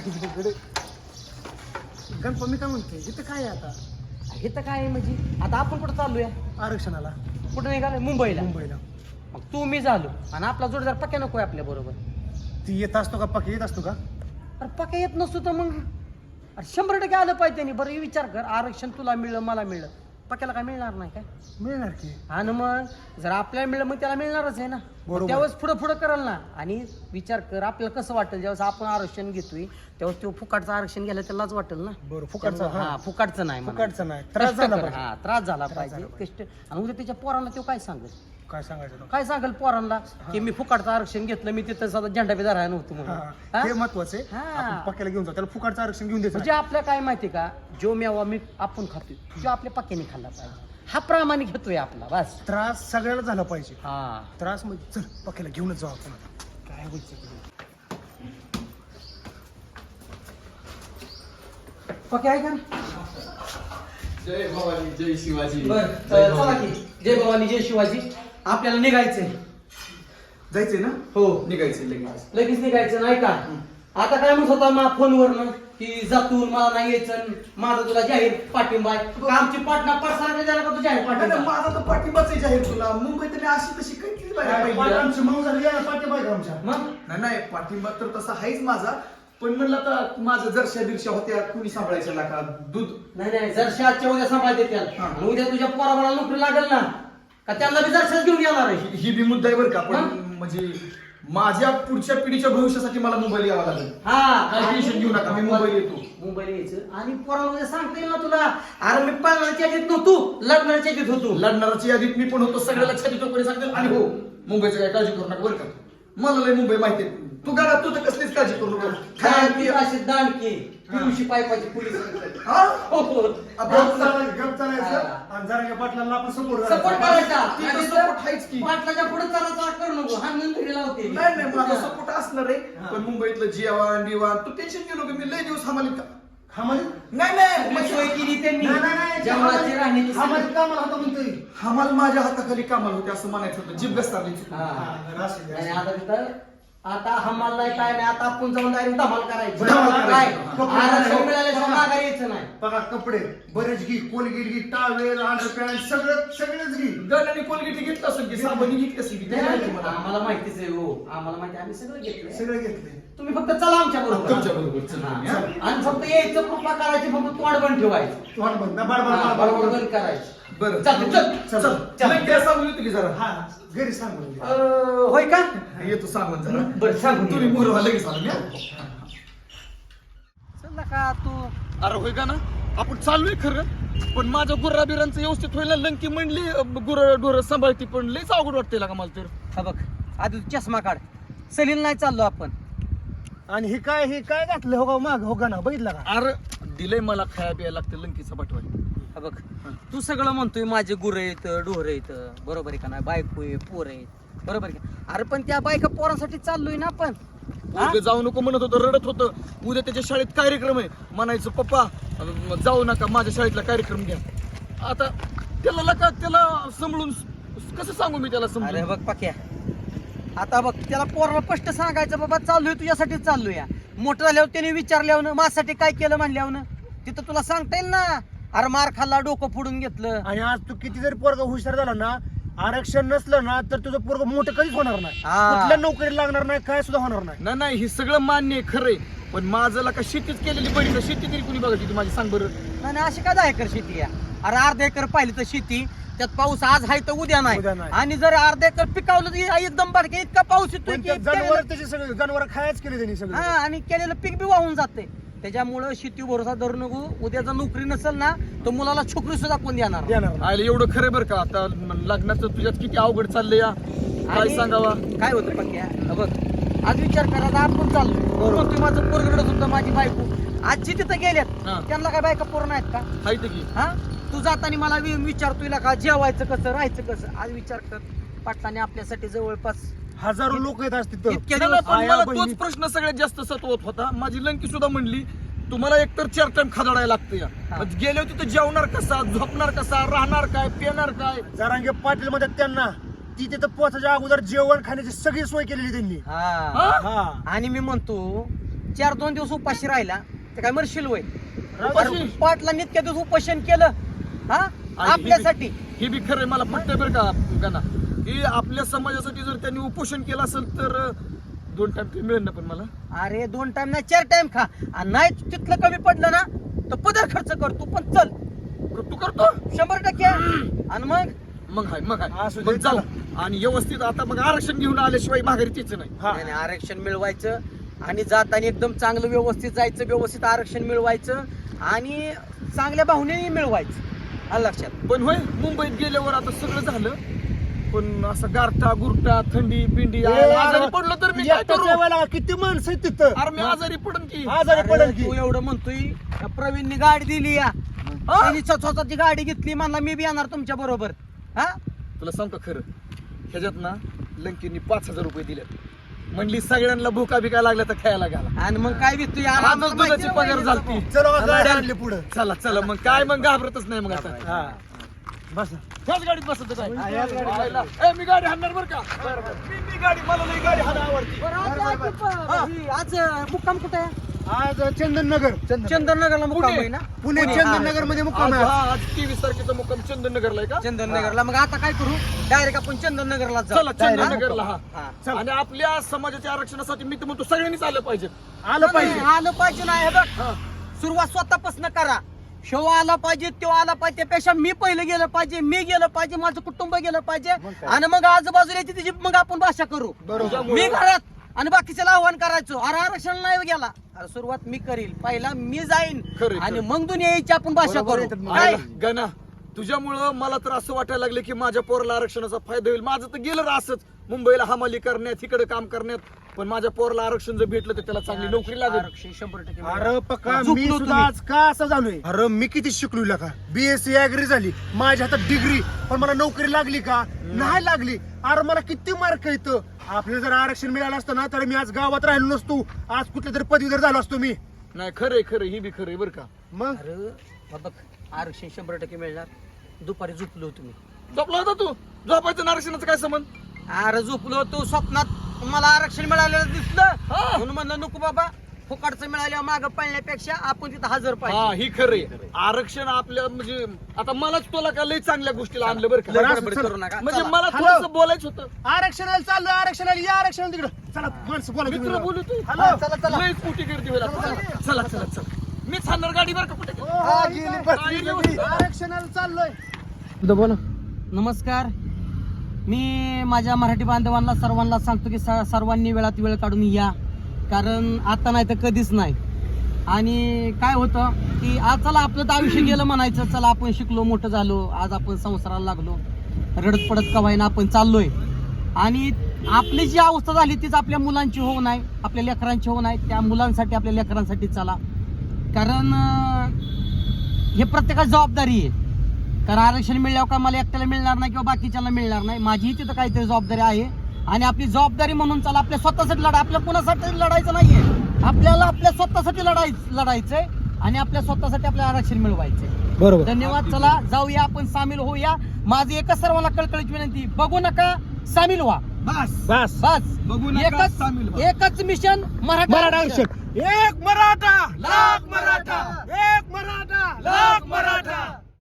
तिकडे गणपा मी काय म्हणते? इथं काय आहे आता? हे तर काय आहे म्हणजे? आता आपण कुठं चालूया आरक्षणाला. कुठं निघालोय? मुंबईला. मुंबईला. मग तू मी झालो. आणि आपला जोडीदार पक्या नको आपल्या बरोबर. ती येत असतो का? पक्की येत असतो का? अरे पक्या येत नसतो तर मग? अरे शंभर टक्के आलं पाहिजे त्यांनी. बरं हे विचार कर. आरक्षण तुला मिळलं मला मिळलं. पक्याला काय मिळणार नाही काय? मिळणार की. आणि मग जर आपल्याला मिळलं मग त्याला मिळणारच आहे ना. बरोबर. त्यावेळेस पुढं पुढं कराल ना. आणि विचार कर आपल्याला कसं वाटेल? ज्यावेळेस आपण आरक्षण घेतोय त्यावेळेस तो फुकाटचं आरक्षण घ्यायला त्यालाच वाटेल ना. बरं फुकटचा हा. हा फुकाटचं नाही. फुकटचा नाही. त्रास कष्ट झाला कर, पाहिजे. हा त्रास झाला पाहिजे. कष्ट. आणि उद्या त्याच्या पोरांना तो काय सांगेल? काय सांगायचं? काय सांगेल पोरांना? की मी फुकाटचं आरक्षण घेतलं मी तिथं सदा झेंडा बी धरायला नव्हतं म्हणून. हा, महत्वाचं आहे. हा. आपण पक्क्याला घेऊन जाऊ त्याला फुकटचं आरक्षण घेऊन द्यायचं म्हणजे आपल्या काय माहिती का? जो मेवा मी आपण खातोय जो आपल्या पक्क्याने खाल्ला पाहिजे. हा प्रामाणिक घेतोय आपला बस. त्रास सगळ्याला झाला पाहिजे. हा. त्रास म्हणजे चल पक्क्याला घेऊनच जाऊ आपण आता. काय व्हायचं ते. पक्या आहे का? जय भवानी जय शिवाजी. बर चला की. जय भवानी जय शिवाजी. आपल्याला निघायचंय. जायचंय ना? हो. निघायचंय लगेच. लगेच निघायचं नाही का? आता काय म्हणत होता मा फोनवरनं की जातून मला नाही यायचं माझा तुला जाहीर पाठिंबा आहे. का आमची पाटणा पाठसारखं झाला का तू जाहीर पाठिंबा? माझा तर पाठिंबाच आहे जाहीर तुला. मुंबईत मी अशी तशी काही. आमची मऊ झाली या पाठी पाहिजे आमच्या मग? नाही नाही पाठिंबा तर तसा आहेच माझा. पण म्हणलं आता माझं जरशा दिवशा होत्या कुणी सांभाळायच्या लाका दूध. नाही नाही जर आजच्या उद्या सांभाळते त्याला. उद्या तुझ्या पोराबाला नोकरी लागेल ना. का त्यांना बी जरशाच घेऊन येणार आहे? ही बी मुद्दा आहे बरं का पण? म्हणजे माझ्या पुढच्या पिढीच्या भविष्यासाठी मला मुंबईला यावं लागेल. हा. काय टेन्शन घेऊ नका मी मुंबईला येतो. मुंबईला यायचं. आणि पोराला सांगता येईल ना तुला अरे मी पालनाच्या यादीत नव्हतो लग्नाच्या यादीत होतो. लढणाराच्या यादीत मी पण होतो सगळ्या लक्षात येतो कोणी सांगतील आणि हो मुंबईची काय काळजी करू नका बरं का? मला लय मुंबई माहिती आहे. तू घरात तू तर कसलीच काळजी करू नका काय दांडकी अशी दांडकी पिवशी पायपाची पोलीस हा? हो, हो. गप चालायचं, गप चालायचं. हा. आणि जरा पाटलांना आपण सपोर्ट सपोर्ट करायचा. ती तर आणि support आहेच की. पाटलाच्या पुढे चालायचा करू नको. हा नंतर लावते. नाही नाही माझा सपोर्ट असणार आहे. पण मुंबईतलं जेवण बिवण तू टेन्शन घेऊ नको. मी लय दिवस हमाली का? हा म्हणजे नाही नाही. आपली सोय केली त्यांनी. नाही, नाही, नाही, जेवणाची राहण्याची हा कामाला होता म्हणतोय. हमाल माझ्या हाताखाली कामाला होते असं म्हणायचं होतं. जीभ घसरली हा. हा, असं, आणि असं. आता तिथं आता हमाल नाही काय नाही आता आपण जाऊन डायरेक्ट धमाल करायची धमाल काय करायची. आरक्षण मिळाल्याशिवाय माघारी यायचं नाही बघा कपडे बरेच घे कोलगेट घे टावेल अंडरपॅन्ट सगळं सगळेच घे गण आणि कोलगेट घेतलं असेल की साबणी घेतली असेल की ते नाही, माहिती मला. आम्हाला माहितीच आहे हो आम्हाला माहिती आहे, आम्ही सगळं घेतलं सगळे घेतले तुम्ही फक्त चला आमच्या बरोबर तुमच्या बरोबर चल तुम्ही, हा? आणि फक्त यायचं कृपा करायची फक्त तोंड बंद ठेवायचं तू हात बंद हा, बरोबर बंद करायची बरं चल, चल, चल काय सांगून येतो की जरा? हा. घरी सांगून दे. अं, होय का? येतो सांगून जरा. बरं सांगून तुम्ही ये. मोरवा लगेच आलो मी, हा? चल का तू? अरे होय का ना? आपण चाललोय खरं. पण माझ्या गुर्रा बिरांचं व्यवस्थित व्हायला लंकी म्हणली गुर ढोर सांभाळती पण लयच अवघड वाटते का मला तर. हा बघ आधी तू चष्मा काढ. सलील नाही चाललो आपण. आणि हे काय हे काय घातलं? हो का माग हो का ना? बघितलं का? अरे दिलंय मला खाया प्यायला लागतं लंकीचा पाठवाय हा बघ तू सगळं म्हणतोय माझे गुरं आहेत ढोर आहेत बरोबर आहे का नाही? बायको आहे पोर आहेत बरोबर आहे का? अरे पण त्या बायका पोरांसाठी चाललोय ना आपण. हा? उद्या जाऊ नको म्हणत होतं रडत होतं. उद्या त्याच्या शाळेत कार्यक्रम आहे. म्हणायचं पप्पा अं, जाऊ नका माझ्या शाळेतला कार्यक्रम घ्या. आता त्याला लका त्याला सांभाळून कसं सांगू मी त्याला अरे समजून बघ पक्या. आता बघ त्याला पोराला स्पष्ट सांगायचं बाबा चाललोय तुझ्यासाठीच चाललोय. मोठं झाल्यावर त्याने विचारल्यावर माझ्यासाठी काय केलं म्हणल्यावर तिथं तुला सांगता येईल ना? अरे मार खाल्ला डोकं फोडून घेतलं. आणि आज तू किती जरी पोरगा हुशार झाला ना आरक्षण नसलं ना तर तुझं पोरग मोठं कधीच होणार नाही. हा. कुठल्या नोकरीला लागणार नाही काय सुद्धा होणार नाही. नाही नाही हे सगळं मान्य आहे खरंय पण माझं लका शेतीच केलेली बरी ना शेती तरी कुणी बघायची माझी सांग बरं. नाही नाही, अशी काय दहा एकर शेती आहे? अरे अर्धा एकर पाहिली तर शेती त्यात पाऊस आज आहे तर उद्या नाही. उद्या नाही. आणि जर अर्धा एकर पिकावलं तर एकदम बारके इतका पाऊस येतोय पण की त्या जनावर केलेलं- त्याचे सगळे जनावर खायच केले त्यांनी हा सगळं आणि केलेलं पीक बी वाहून जाते. त्याच्यामुळं शेती भरोसा धरू नको. उद्या जर नोकरी नसेल ना तर मुलाला छोकरी सुद्धा कोण देणार? नाही. देणार नाही. आयला एवढं खरं बरं का? आता लग्नाचं तुझ्यात किती अवघड चाललंय या. काय आणि सांगावा? काय होतं पक्या हा बघ आज विचार करा आता आपण चाललोय. म्हणतोय माझं पोरगडत होतं माझी बायको. आजची तिथं गेल्यात. हा. त्यांना काय बायका पोरं नाहीत का? हाय ते की. हा? तू जाताना मला वि- विचारतोय का जेवायचं कसं राहायचं कसं? आज विचार कर. पाटलाने आपल्यासाठी जवळपास हजारो लोक येत असतील इतके नाही, नाही, दिवस पण आया, मला बहिणी- तोच प्रश्न सगळ्यात जास्त सतवत होता. माझी लंकी सुद्धा म्हणली तुम्हाला एकतर चार टाइम खादाडायला लागतं या. हा. मग गेले तिथं जेवणार कसा झोपणार कसा राहणार काय पिणार काय? जरांगे पाटील म्हणतात त्यांना ती तिथं पोहोचायच्या अगोदर जेवण खाण्याची सगळी सोय केलेली त्यांनी. हा. हा? हा. आणि मी म्हणतो चार दोन दिवस उपाशी राहिला ते काय मरशील वय? उपाशी? पाटला नित्या दिवस उपोषण केलं हा? आपल्यासाठी. हे बी खरंय मला पटतंय बरं का गाना की आपल्या समाजासाठी जर त्यांनी उपोषण केलं असेल तर दोन टाइम ते मिळेल ना पण मला? अरे दोन टाइम नाही चार टाइम खा. आणि नाही तिथलं कमी पडलं ना तर पदर खर्च कर तू पण चल. तू करतो? शंभर टक्के. आणि मग? मग हाय मग हाय. असू दे, मग जाऊ आणि व्यवस्थित आता मग आरक्षण घेऊन आल्याशिवाय माघारी तीच नाही. हा. नाही, नाही, आरक्षण मिळवायचं. आणि जाताना एकदम चांगलं व्यवस्थित जायचं व्यवस्थित आरक्षण मिळवायचं. आणि चांगल्या भावनेने मिळवायचं. आलं लक्षात. पण होय मुंबईत गेल्यावर आता सगळं झालं. पण असं गारठा गुरटा थंडी पिंडी आजारी पडलो तर मी काय करू? किती माणसं आहेत तिथं? अरे मी आजारी पडन की. आजारी पडेल की. तू एवढं म्हणतोय त्या प्रवीणनी गाडी दिली या. त्यांनी स्वतःची गाडी घेतली म्हणला मी बी येणार तुमच्या बरोबर. हा? तुला सांग का खरं ह्याच्यात ना लंकीनी पाच हजार रुपये दिले म्हणली सगळ्यांना भुका बिका लागल्या तर खायला घाला. आणि मग काय बी तू आजच दुधाची पगार झालती. चला बा, गाडी आणली पुढं. चला चला मग काय मग घाबरतच नाही मग आता. हा. बस. ह्याच गाडीत बसत काय. ए, मी गाडी हाणणार बरं का? मी मी गाडी मला लई गाडी हाणा आवडती. आज मुक्काम कुठे आहे? आज चंदन नगर चंदननगरला मुक्काम पुणे. आहे ना? पुणे पुणे, चंदन हा. नगरमध्ये आज मुक्काम आहे हा, आज तेवीस तारखेचा मुक्काम चंदननगरला आहे का? चंदननगरला. मग आता काय करू? डायरेक्ट आपण चंदननगरला जाऊ. चला चंदननगरला हा. हा. चला. आणि आपल्या समाजाच्या आरक्षणासाठी मी तर म्हणतो सगळ्यांनीच आलं पाहिजे. आलं पाहिजे नाही, आलं पाहिजे ना हे बघ हा. सुरुवात स्वतःपासून करा. शो आला पाहिजे तो आला पाहिजे त्यापेक्षा मी पहिलं गेलं पाहिजे मी गेलं पाहिजे माझं कुटुंब गेलं पाहिजे? आणि मग आजूबाजूला येते त्याची मग आपण भाषा करू. बरोबर. मी घरात आणि बाकीच्याला आव्हान करायचो अरे आरक्षण नाही गेला अरे सुरुवात मी करील पहिला मी जाईन आणि. मग दुनिया यायची आपण भाषा बरोबर करू येतात मग. काय? आयला, गणा तुझ्यामुळं मला तर असं वाटायला लागलं की माझ्या पोराला आरक्षणाचा फायदा होईल. माझं तर गेलं असंच. मुंबईला हमाली करण्यात इकडे काम करण्यात. पण माझ्या पोराला आरक्षण जर भेटलं तर त्याला चांगली नोकरी लागेल. आरक्षण शंभर टक्के अरे. पक्का झोपलो मी सुद्धा तुम्ही. आज का असं झालोय? अरे मी किती शिकलो का बीएससी अॅग्री झाली. माझ्या हातात डिग्री पण मला नोकरी लागली का? नाही. लागली. अरे मला किती मार्क येतं आपल्याला जर आरक्षण मिळालं असतं ना तर मी आज गावात राहिलो नसतो. आज कुठल्या तरी पदवीधर झालो असतो मी. नाही खरंय खरंय. ही बी खरंय बरं का? मग? अरे आरक्षण शंभर टक्के मिळणार. दुपारी झोपलो तुम्ही झोपला होता तू? झोपायचं आरक्षणाचं काय संबंध? अरे झोपलो तू स्वप्नात. मला आरक्षण मिळालेलं दिसलं. हा. म्हणून म्हणलं नको बाबा फुकाटचं मिळाल्यावर मागं पळण्यापेक्षा आपण तिथं हजर हा पाहिजे ही खरंय आरक्षण आपल्या म्हणजे आता मलाच तुला का लई चांगल्या गोष्टीला आणलं बरं का? चला. करू नका. म्हणजे चला. मला हॅलो. थोडस बोलायचं होतं. आरक्षणाला चाललं आरक्षणाला या आरक्षण तिकडं. चला माणसं बोला तुम्ही मित्र. बोलू तू हॅलो. चला चला. लई मोठी गर्दी होईल आता. चला चला. चला मी थांबणार गाडी बरं का कुठे? हा, गेली, बसली, गेली. आरक्षणाला चाललोय. नमस्कार. मी माझ्या मराठी बांधवांना सर्वांना सांगतो की स- सर्वांनी वेळात वेळ काढून या. कारण आता नाही तर कधीच नाही. आणि काय होतं की आज चला आपलं तर आयुष्य गेलं म्हणायचं चला आपण शिकलो मोठं झालो आज आपण संसाराला लागलो. रडत पडत कवायना आपण चाललोय. आणि आपली जी अवस्था झाली तीच आपल्या मुलांची होऊ नाही आपल्या लेकरांची होऊ नाही त्या मुलांसाठी आपल्या लेकरांसाठी चला. कारण हे प्रत्येकाची जबाबदारी आहे. कारण आरक्षण मिळल्यावर का मला एकट्याला मिळणार नाही किंवा बाकीच्याला मिळणार नाही? माझीही तिथं काहीतरी जबाबदारी आहे. आणि आपली जबाबदारी म्हणून चला आपल्या स्वतःसाठी लढा आपल्या कोणासाठी लढायचं नाहीये. आपल्याला आपल्या स्वतःसाठी लढाय लढायचंय आणि आपल्या स्वतःसाठी आपल्याला आरक्षण मिळवायचंय. बरोबर. धन्यवाद चला जाऊया आपण सामील होऊया. माझी एकच सर्वांना कळकळीची विनंती बघू नका सामील व्हा. बस. बस. बस. बघू नका, एकच सामील व्हा. एकच मिशन मराठा मराठा आरक्षण. आरक्षण. एक मराठा. लाख मराठा. एक मराठा. लाख मराठा.